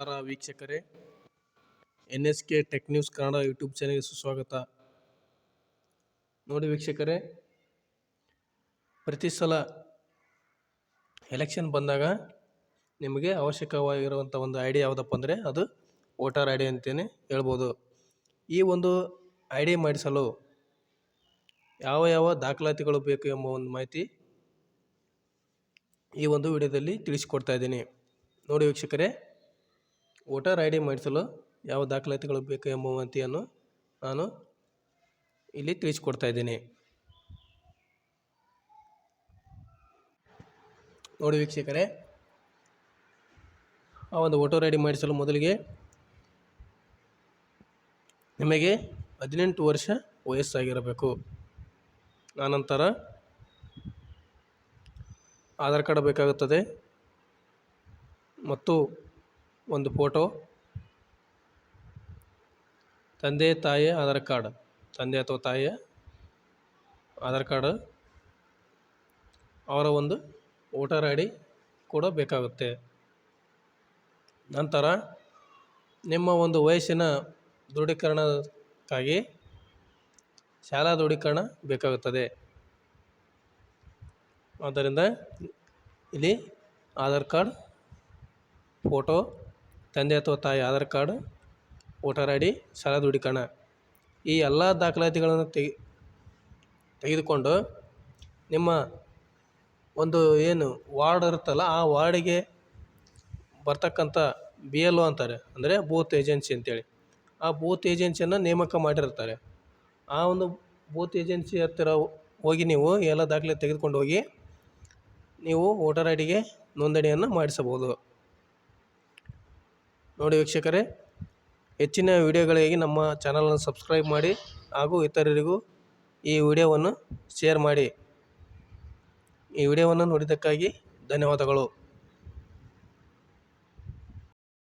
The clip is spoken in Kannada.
ನಮಸ್ಕಾರ ವೀಕ್ಷಕರೇ. N S K tech news Kannada YouTube ಚಾನಲ್ಗೆ ಸುಸ್ವಾಗತ. ನೋಡಿ ವೀಕ್ಷಕರೇ, ಪ್ರತಿ ಸಲ ಎಲೆಕ್ಷನ್ ಬಂದಾಗ ನಿಮಗೆ ಅವಶ್ಯಕವಾಗಿರುವಂಥ ಒಂದು ಐ ಡಿ ಯಾವುದಪ್ಪ ಅಂದರೆ ಅದು ವೋಟರ್ ಐ ಡಿ ಅಂತಲೇ ಹೇಳ್ಬೋದು. ಈ ಒಂದು ಐ ಡಿ ಮಾಡಿಸಲು ಯಾವ ಯಾವ ದಾಖಲಾತಿಗಳು ಬೇಕು ಎಂಬ ಒಂದು ಮಾಹಿತಿ ಈ ಒಂದು ವಿಡಿಯೋದಲ್ಲಿ ತಿಳಿಸಿಕೊಡ್ತಾ ಇದ್ದೀನಿ. ನೋಡಿ ವೀಕ್ಷಕರೇ ವೋಟರ್ ಐ ಡಿ ಮಾಡಿಸಲು ಯಾವ ದಾಖಲಾತಿಗಳು ಬೇಕು ಎಂಬ ಮಾಹಿತಿಯನ್ನು ನಾನು ಇಲ್ಲಿ ತಿಳಿಸಿಕೊಡ್ತಾ ಇದ್ದೀನಿ. ನೋಡಿ ವೀಕ್ಷಕರೇ, ಆ ಒಂದು ವೋಟರ್ ಐ ಡಿ ಮಾಡಿಸಲು ಮೊದಲಿಗೆ ನಿಮಗೆ ಹದಿನೆಂಟು ವರ್ಷ ವಯಸ್ಸಾಗಿರಬೇಕು. ಆನಂತರ ಆಧಾರ್ ಕಾರ್ಡ್ ಬೇಕಾಗುತ್ತದೆ ಮತ್ತು ಒಂದು ಫೋಟೋ. ತಂದೆ ತಾಯಿಯ ಆಧಾರ್ ಕಾರ್ಡ್. ತಂದೆ ಅಥವಾ ತಾಯಿಯ ಆಧಾರ್ ಕಾರ್ಡ್ ಅವರ ಒಂದು ವೋಟರ್ ಐ ಡಿ ಕೂಡ ಬೇಕಾಗುತ್ತೆ. ನಂತರ ನಿಮ್ಮ ಒಂದು ವಯಸ್ಸಿನ ದೃಢೀಕರಣಕ್ಕಾಗಿ ಶಾಲಾ ದೃಢೀಕರಣ ಬೇಕಾಗುತ್ತದೆ. ಆದ್ದರಿಂದ ಇಲ್ಲಿ ಆಧಾರ್ ಕಾರ್ಡ್, ಫೋಟೋ ತಂದೆ ಅಥವಾ ತಾಯಿ Aadhaar card, voter I D ಸಾಲ ದೃಢೀಕರಣ ಈ ಎಲ್ಲ ದಾಖಲಾತಿಗಳನ್ನು ತೆಗೆ, ತೆಗೆದುಕೊಂಡು ನಿಮ್ಮ ಒಂದು ಏನು ವಾರ್ಡ್ ಇರುತ್ತಲ್ಲ ಆ ವಾರ್ಡಿಗೆ ಬರ್ತಕ್ಕಂಥ ಬಿ ಎಲ್ ಒ ಅಂತಾರೆ. ಅಂದರೆ ಬೂತ್ ಏಜೆನ್ಸಿ ಅಂತೇಳಿ. ಆ ಬೂತ್ ಏಜೆನ್ಸಿಯನ್ನು ನೇಮಕ ಮಾಡಿರ್ತಾರೆ. ಆ ಒಂದು ಬೂತ್ ಏಜೆನ್ಸಿ ಹತ್ತಿರ ಹೋಗಿ ನೀವು ಎಲ್ಲ ದಾಖಲೆ ತೆಗೆದುಕೊಂಡು ಹೋಗಿ ನೀವು ವೋಟರ್ ಐ ಡಿಗೆ ನೋಂದಣಿಯನ್ನು ಮಾಡಿಸಬಹುದು. ನೋಡಿ ವೀಕ್ಷಕರೇ, ಹೆಚ್ಚಿನ ವಿಡಿಯೋಗಳಿಗಾಗಿ ನಮ್ಮ ಚಾನಲನ್ನು ಸಬ್ಸ್ಕ್ರೈಬ್ ಮಾಡಿ ಹಾಗೂ ಇತರರಿಗೂ ಈ ವಿಡಿಯೋವನ್ನು ಶೇರ್ ಮಾಡಿ. ಈ ವಿಡಿಯೋವನ್ನು ನೋಡಿದ್ದಕ್ಕಾಗಿ ಧನ್ಯವಾದಗಳು.